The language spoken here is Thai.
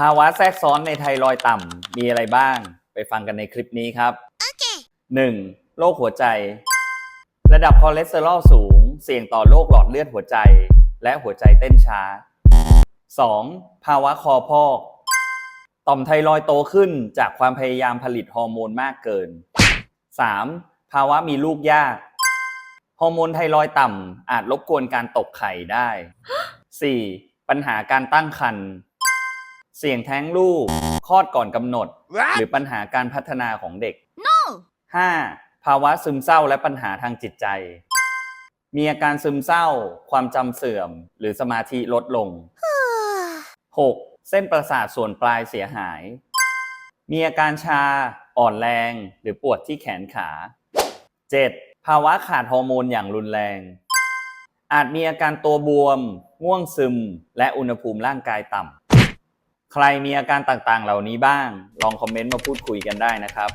ภาวะแทรกซ้อนในไทรอยด์ต่ำมีอะไรบ้าง ไปฟังกันในคลิปนี้ครับ 1. โรคหัวใจ ระดับคอเลสเตอรอลสูง เสี่ยงต่อโรคหลอดเลือดหัวใจ และหัวใจเต้นช้า 2. ภาวะคอพอก ต่อมไทรอยด์โตขึ้นจากความพยายามผลิตฮอร์โมนมากเกิน 3. ภาวะมีลูกยาก ฮอร์โมนไทรอยด์ต่ำอาจรบกวนการตกไข่ได้ 4. ปัญหาการตั้งครรภ์ เสี่ยงแท้งลูกคลอดก่อนกำหนด หรือปัญหาการพัฒนาของเด็ก 5. ภาวะซึมเศร้าและปัญหาทางจิตใจ มีอาการซึมเศร้า ความจำเสื่อม หรือสมาธิลดลง 6. เส้นประสาทส่วนปลายเสียหาย มีอาการชา อ่อนแรง หรือปวดที่แขนขา 7. ภาวะขาดฮอร์โมนอย่างรุนแรง อาจมีอาการตัวบวม ง่วงซึม และอุณหภูมิร่างกายต่ำ ใครมีอาการต่างๆ เหล่านี้บ้าง ลองคอมเมนต์มาพูดคุยกันได้นะครับ